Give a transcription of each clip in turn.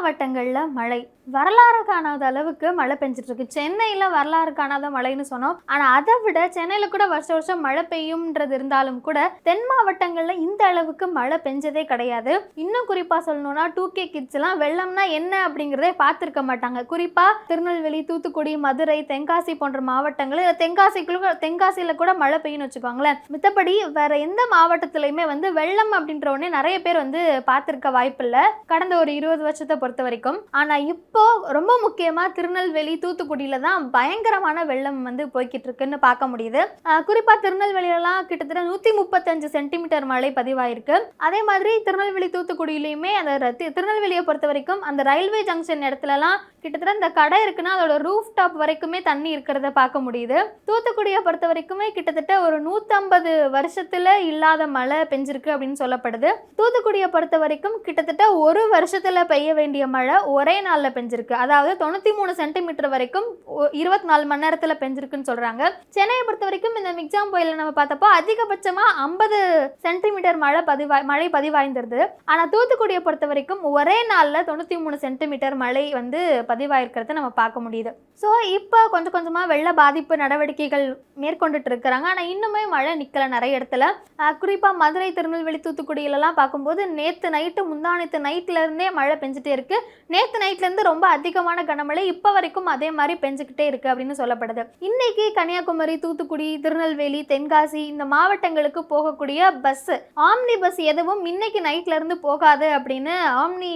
மாவட்டங்களில் மழை. வரலாறு காணாத அளவுக்கு மழை பெஞ்சிட்டு இருக்கு சென்னையில் வரலாறு காணாத மழைன்னு சொன்னோம். ஆனால் அதை விட சென்னையில் கூட வருஷம் வருஷம் மழை பெய்யும்ன்றது இருந்தாலும் கூட தென் மாவட்டங்களில் இந்த அளவுக்கு மழை பெஞ்சதே கிடையாது. இன்னும் குறிப்பாக சொல்லணும்னா டூ கே கிட்ஸ்லாம் வெள்ளம்னா என்ன அப்படிங்கிறதே பார்த்துருக்க மாட்டாங்க. குறிப்பாக திருநெல்வேலி தூத்துக்குடி மதுரை தென்காசி போன்ற மாவட்டங்கள் இல்லை தென்காசிக்குள்ள தென்காசியில் கூட மழை பெய்யும்னு வச்சுக்கோங்களேன். மித்தபடி வேற எந்த மாவட்டத்துலையுமே வந்து வெள்ளம் அப்படின்ற உடனே நிறைய பேர் வந்து பார்த்துருக்க வாய்ப்பில்லை. கடந்த ஒரு இருபது வருஷத்தை பொறுத்த பொறுத்த வரைக்கும். ஆனால் இப்போ ரொம்ப முக்கியமாக திருநெல்வேலி தூத்துக்குடியில் தான் பயங்கரமான வெள்ளம் வந்து போய்கிட்டு இருக்குன்னு பார்க்க முடியுது. குறிப்பாக திருநெல்வேலியிலலாம் கிட்டத்தட்ட நூற்றி முப்பத்தஞ்சு சென்டிமீட்டர் மழை பதிவாயிருக்கு. அதே மாதிரி திருநெல்வேலி தூத்துக்குடியிலையுமே அந்த திருநெல்வேலியை பொறுத்த வரைக்கும் அந்த ரயில்வே ஜங்ஷன் இடத்துலலாம் கிட்டத்தட்ட இந்த கடை இருக்குன்னா அதோட ரூஃப் டாப் வரைக்குமே தண்ணி இருக்கிறத பார்க்க முடியுது. தூத்துக்குடியை பொறுத்த வரைக்குமே கிட்டத்தட்ட ஒரு நூற்றம்பது வருஷத்தில் இல்லாத மழை பெஞ்சிருக்கு அப்படின்னு சொல்லப்படுது. தூத்துக்குடியை பொறுத்த வரைக்கும் கிட்டத்தட்ட ஒரு வருஷத்தில் பெய்ய வேண்டிய மழை ஒரே நாளில் பெஞ்சிருக்கு. அதாவது தொண்ணூற்றி மூணு சென்டிமீட்டர் வரைக்கும் இருபத்தி நாலு மணி நேரத்தில் பெஞ்சிருக்குன்னு சொல்கிறாங்க சென்னையை பொறுத்த வரைக்கும் இந்த மிக்ஜாம் புயலில் நம்ம பார்த்தப்போ அதிகபட்சமாக ஐம்பது சென்டிமீட்டர் மழை பதிவாய் மழை பதிவாய்ந்திருது. ஆனால் தூத்துக்குடியை பொறுத்த வரைக்கும் ஒரே நாளில் தொண்ணூற்றி மூணு சென்டிமீட்டர் மழை வந்து பதிவாயிருக்கிறத நம்ம பார்க்க முடியுது. ஸோ இப்போ கொஞ்சம் கொஞ்சமாக வெள்ள பாதிப்பு நடவடிக்கைகள் மேற்கொண்டுட்டு இருக்கிறாங்க. ஆனால் இன்னுமே மழை நிற்கலை நிறைய இடத்துல. குறிப்பாக மதுரை திருநெல்வேலி தூத்துக்குடியிலலாம் பார்க்கும்போது நேற்று நைட்டு முந்தானத்து நைட்லேருந்தே மழை பெஞ்சிட்டே இருக்கு. நேத்து நைட்ல இருந்து ரொம்ப அதிகமான கனமழை இப்போ வரைக்கும் அதே மாதிரி பெஞ்சுக்கிட்டே இருக்கு அப்படின்னு சொல்லப்படுது. இன்னைக்கு கன்னியாகுமரி தூத்துக்குடி திருநெல்வேலி தென்காசி இந்த மாவட்டங்களுக்கு போகக்கூடிய பஸ் ஆம்னி பஸ் எதுவும் இன்னைக்கு நைட்ல இருந்து போகாது அப்படின்னு ஆம்னி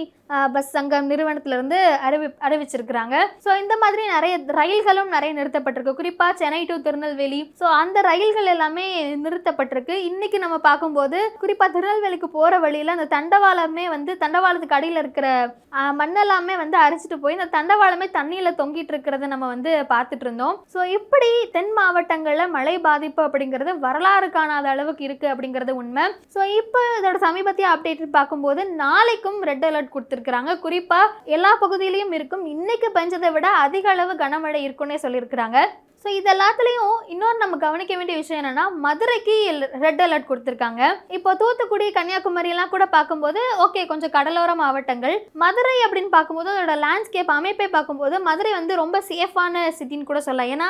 பஸ் சங்கம் நிறுவனத்துல இருந்து அறிவி அறிவிச்சிருக்கிறாங்க. ஸோ இந்த மாதிரி நிறைய ரயில்களும் நிறைய நிறுத்தப்பட்டிருக்கு. குறிப்பா சென்னை டு திருநெல்வேலி. ஸோ அந்த ரயில்கள் எல்லாமே நிறுத்தப்பட்டிருக்கு. இன்னைக்கு நம்ம பார்க்கும்போது குறிப்பா திருநெல்வேலிக்கு போற வழியில அந்த தண்டவாளமே வந்து தண்டவாளத்துக்கு அடியில் இருக்கிற மண்ணெல்லாமே வந்து அரிச்சிட்டு போய் இந்த தண்டவாளமே தண்ணியில் தொங்கிட்டு இருக்கிறத நம்ம வந்து பார்த்துட்டு இருந்தோம். ஸோ இப்படி தென் மாவட்டங்களில் மழை பாதிப்பு அப்படிங்கிறது வரலாறு காணாத அளவுக்கு இருக்குது அப்படிங்கிறது உண்மை. ஸோ இப்போ இதோட சமீபத்திய அப்டேட் பார்க்கும்போது நாளைக்கும் ரெட் அலர்ட் கொடுத்துருக்குறாங்க. குறிப்பாக எல்லா பகுதியிலையும் இருக்கும். இன்னைக்கு பெஞ்சதை விட அதிக அளவு கனமழை இருக்குன்னே சொல்லியிருக்கிறாங்க. ஸோ இது எல்லாத்துலேயும் இன்னொரு நம்ம கவனிக்க வேண்டிய விஷயம் என்னென்னா மதுரைக்கு ரெட் அலர்ட் கொடுத்துருக்காங்க. இப்போ தூத்துக்குடி கன்னியாகுமரியெல்லாம் கூட பார்க்கும்போது ஓகே கொஞ்சம் கடலோர மாவட்டங்கள். மதுரை அப்படின்னு பார்க்கும்போது அதோட லேண்ட்ஸ்கேப் அமைப்பை பார்க்கும்போது மதுரை வந்து ரொம்ப சேஃபான சிட்டின்னு கூட சொல்லலாம். ஏன்னா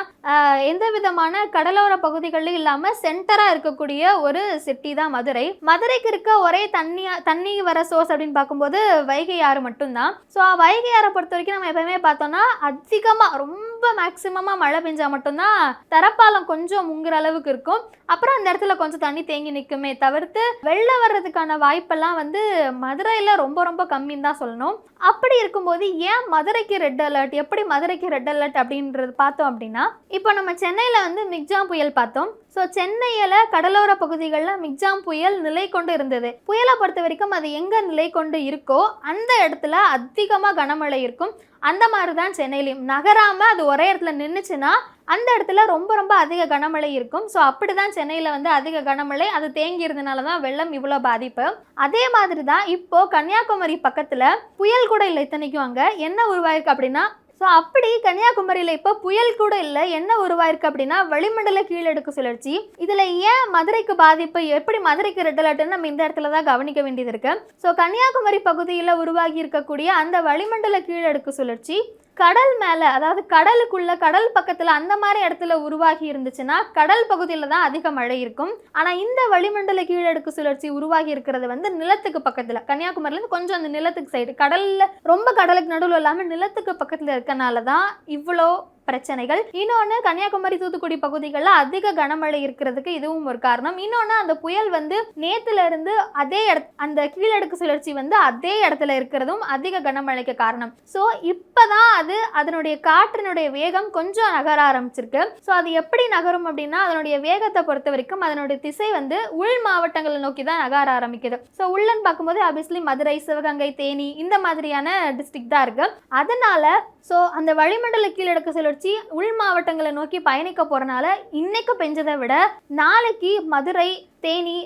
எந்த விதமான கடலோர பகுதிகளிலும் இல்லாமல் சென்டராக இருக்கக்கூடிய ஒரு சிட்டி தான் மதுரை. மதுரைக்கு இருக்க ஒரே தண்ணி தண்ணி வர சோர்ஸ் அப்படின்னு பார்க்கும்போது வைகை ஆறு மட்டும்தான். ஸோ வைகை ஆறை பொறுத்த வரைக்கும் நம்ம எப்பயுமே பார்த்தோம்னா அதிகமாக ரொம்ப ரொம்ப மேக்சிமமாக மழை பெஞ்சால் மட்டும்தான் தரப்பாலம் கொஞ்சம் முங்குற அளவுக்கு இருக்கும். அப்புறம் அந்த இடத்துல கொஞ்சம் தண்ணி தேங்கி நிற்குமே தவிர்த்து வெள்ளம் வர்றதுக்கான வாய்ப்பெல்லாம் வந்து மதுரையில் ரொம்ப ரொம்ப கம்மின்னு தான் சொல்லணும். அப்படி இருக்கும்போது ஏன் மதுரைக்கு ரெட் அலர்ட் எப்படி மதுரைக்கு ரெட் அலர்ட் அப்படின்றது பார்த்தோம் அப்படின்னா இப்போ நம்ம சென்னையில் வந்து மிக்ஜாம் புயல் பார்த்தோம். ஸோ சென்னையில் கடலோர பகுதிகளில் மிக்ஜாம் புயல் நிலை கொண்டு இருந்தது. புயலை பொறுத்த வரைக்கும் அது எங்கே நிலை கொண்டு இருக்கோ அந்த இடத்துல அதிகமாக கனமழை இருக்கும். அந்த மாதிரி தான் சென்னையிலையும். நகராமல் அது ஒரே இடத்துல நின்றுச்சுன்னா அந்த இடத்துல ரொம்ப ரொம்ப அதிக கனமழை இருக்கும். ஸோ அப்படி தான் சென்னையில் வந்து அதிக கனமழை. அது தேங்கியிருந்தனால தான் வெள்ளம் இவ்வளோ பாதிப்பு. அதே மாதிரி தான் இப்போது கன்னியாகுமரி பக்கத்தில் புயல் கூட இல்லை இத்தனைக்கும் அங்கே. என்ன உருவாயிருக்கு அப்படின்னா ஸோ அப்படி கன்னியாகுமரியில் இப்போ புயல் கூட இல்லை. என்ன உருவாயிருக்கு அப்படின்னா வளிமண்டல கீழடுக்கு சுழற்சி. இதில் ஏன் மதுரைக்கு பாதிப்பு? எப்படி மதுரைக்கு ரெட் அலர்ட்னு நம்ம இந்த இடத்துல தான் கவனிக்க வேண்டியது இருக்கு. ஸோ கன்னியாகுமரி பகுதியில் உருவாகி இருக்கக்கூடிய அந்த வளிமண்டல கீழடுக்கு சுழற்சி கடல் மேலே அதாவது கடலுக்குள்ள கடல் பக்கத்தில் அந்த மாதிரி இடத்துல உருவாகி இருந்துச்சுன்னா கடல் பகுதியில் தான் அதிக மழை இருக்கும். ஆனால் இந்த வளிமண்டல கீழடுக்கு சுழற்சி உருவாகி இருக்கிறது வந்து நிலத்துக்கு பக்கத்தில். கன்னியாகுமரியிலேருந்து கொஞ்சம் அந்த நிலத்துக்கு சைடு கடலில் ரொம்ப கடலுக்கு நடுவில் இல்லாமல் நிலத்துக்கு பக்கத்தில் இருக்கனால தான் இவ்வளோ பிரச்சனைகள். இன்னொன்று கன்னியாகுமரி தூத்துக்குடி பகுதிகளில் அதிக கனமழை இருக்கிறதுக்கு இதுவும் ஒரு காரணம். இன்னொன்று அந்த புயல் வந்து நேத்துல இருந்து அதே இட அந்த கீழடுக்கு சுழற்சி வந்து அதே இடத்துல இருக்கிறதும் அதிக கனமழைக்கு காரணம். ஸோ இப்போதான் அது அதனுடைய காற்றினுடைய வேகம் கொஞ்சம் நகர ஆரம்பிச்சிருக்கு. ஸோ அது எப்படி நகரும் அப்படின்னா அதனுடைய வேகத்தை பொறுத்த வரைக்கும் அதனுடைய திசை வந்து உள் மாவட்டங்களை நோக்கி தான் நகர ஆரம்பிக்குது. ஸோ உள்ளன்னு பார்க்கும்போது அபியஸ்லி மதுரை சிவகங்கை தேனி இந்த மாதிரியான டிஸ்ட்ரிக்ட் தான் இருக்கு. அதனால ஸோ அந்த வளிமண்டல கீழடுக்கு சுழற்சி உள் மாவட்டங்களை நோக்கி பயணிக்க போறனால இன்னைக்கு பெஞ்சதை விட நாளைக்கு மதுரை தேனி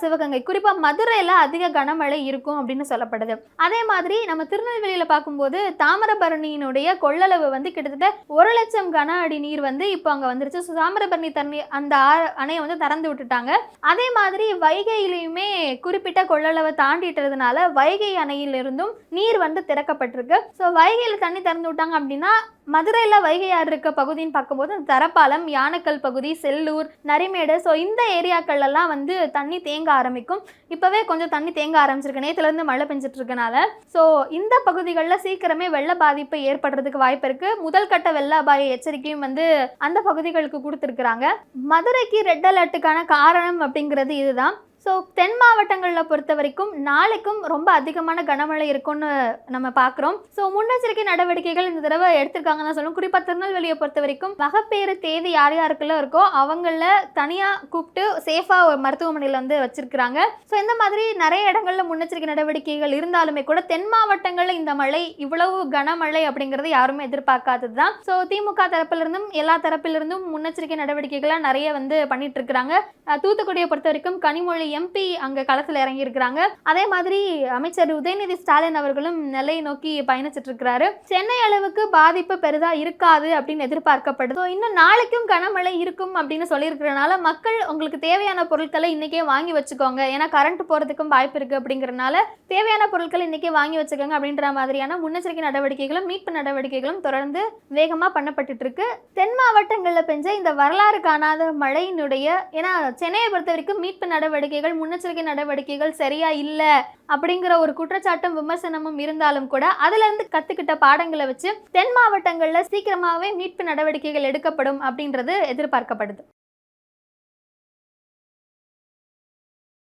சிவகங்கை குறிப்பாக மதுரையில் அதிக கனமழை இருக்கும் அப்படின்னு சொல்லப்படுது. அதே மாதிரி நம்ம திருநெல்வேலியில் பார்க்கும்போது தாமிரபரணியினுடைய கொள்ளளவு வந்து கிட்டத்தட்ட ஒரு லட்சம் கன அடி நீர் வந்து இப்போ அங்கே வந்துருச்சு. ஸோ தாமிரபரணி தண்ணி அந்த அணையை வந்து திறந்து விட்டுட்டாங்க. அதே மாதிரி வைகையிலையுமே குறிப்பிட்ட கொள்ளளவை தாண்டிட்டதுனால வைகை அணையிலிருந்தும் நீர் வந்து திறக்கப்பட்டிருக்கு. ஸோ வைகையில் தண்ணி திறந்து விட்டாங்க அப்படின்னா மதுரையில் வைகை ஆறு இருக்க பகுதின்னு பார்க்கும்போது தரப்பாலம் யானக்கல் பகுதி செல்லூர் நரிமேடு ஸோ இந்த ஏரியாக்கள் எல்லாம் வந்து தண்ணி தேங்க ஆரம்பிக்கும். இப்போவே கொஞ்சம் தண்ணி தேங்க ஆரம்பிச்சிருக்கு. நேற்றுலேருந்து மழை பெஞ்சிட்டு இருக்கனால ஸோ இந்த பகுதிகளில் சீக்கிரமே வெள்ள பாதிப்பு ஏற்படுறதுக்கு வாய்ப்பு இருக்குது முதல் கட்ட வெள்ள அபாய எச்சரிக்கையும் வந்து அந்த பகுதிகளுக்கு கொடுத்துருக்குறாங்க. மதுரைக்கு ரெட் அலர்ட்டுக்கான காரணம் அப்படிங்கிறது இதுதான். ஸோ தென் மாவட்டங்களில் பொறுத்த வரைக்கும் நாளைக்கும் ரொம்ப அதிகமான கனமழை இருக்கும்னு நம்ம பார்க்குறோம் ஸோ முன்னெச்சரிக்கை நடவடிக்கைகள் இந்த தடவை எடுத்திருக்காங்கன்னு தான் சொல்லணும் குறிப்பாக திருநெல்வேலியை பொறுத்த வரைக்கும் மகப்பேறு தேதி யார் யாருக்குள்ள இருக்கோ அவங்கள தனியாக கூப்பிட்டு சேஃபாக மருத்துவமனையில் வந்து வச்சிருக்கிறாங்க. ஸோ இந்த மாதிரி நிறைய இடங்களில் முன்னெச்சரிக்கை நடவடிக்கைகள் இருந்தாலுமே கூட தென் மாவட்டங்களில் இந்த மழை இவ்வளவு கனமழை அப்படிங்கிறது யாருமே எதிர்பார்க்காதது தான் ஸோ திமுக தரப்பிலிருந்தும் எல்லா தரப்பிலிருந்தும் முன்னெச்சரிக்கை நடவடிக்கைகள்லாம் நிறைய வந்து பண்ணிட்டு இருக்கிறாங்க. தூத்துக்குடியை பொறுத்த வரைக்கும் கனிமொழி எம்பி அங்கே களத்தில் இறங்கி இருக்கிறாங்க அதே மாதிரி அமைச்சர் உதயநிதி ஸ்டாலின் அவர்களும் நெல்லையை நோக்கி பயணிச்சிட்டு இருக்கிறாரு சென்னை அளவுக்கு பாதிப்பு பெரிதா இருக்காது அப்படின்னு எதிர்பார்க்கப்படுது. இன்னும் நாளைக்கும் கனமழை இருக்கும் அப்படின்னு சொல்லியிருக்கிறனால மக்கள் உங்களுக்கு தேவையான பொருட்களை இன்னைக்கே வாங்கி வச்சுக்கோங்க. ஏன்னா கரண்ட் போகிறதுக்கும் வாய்ப்பு இருக்கு அப்படிங்கறனால தேவையான பொருட்கள் இன்னைக்கே வாங்கி வச்சுக்கோங்க அப்படின்ற மாதிரியான முன்னெச்சரிக்கை நடவடிக்கைகளும் மீட்பு நடவடிக்கைகளும் தொடர்ந்து வேகமாக பண்ணப்பட்டுட்டு இருக்கு தென் மாவட்டங்களில் பெஞ்ச இந்த வரலாறு காணாத மழையினுடைய ஏன்னா சென்னையை பொறுத்த வரைக்கும் மீட்பு நடவடிக்கை நடவடிக்கைகள் முன்னெச்சரிக்கை நடவடிக்கைகள் சரியா இல்லை அப்படிங்கிற ஒரு குற்றச்சாட்டும் விமர்சனமும் இருந்தாலும் கூட அதுல இருந்து கத்துக்கிட்ட பாடங்களை வச்சு தென் மாவட்டங்களில் சீக்கிரமாகவே மீட்பு நடவடிக்கைகள் எடுக்கப்படும் அப்படின்றது எதிர்பார்க்கப்படுது.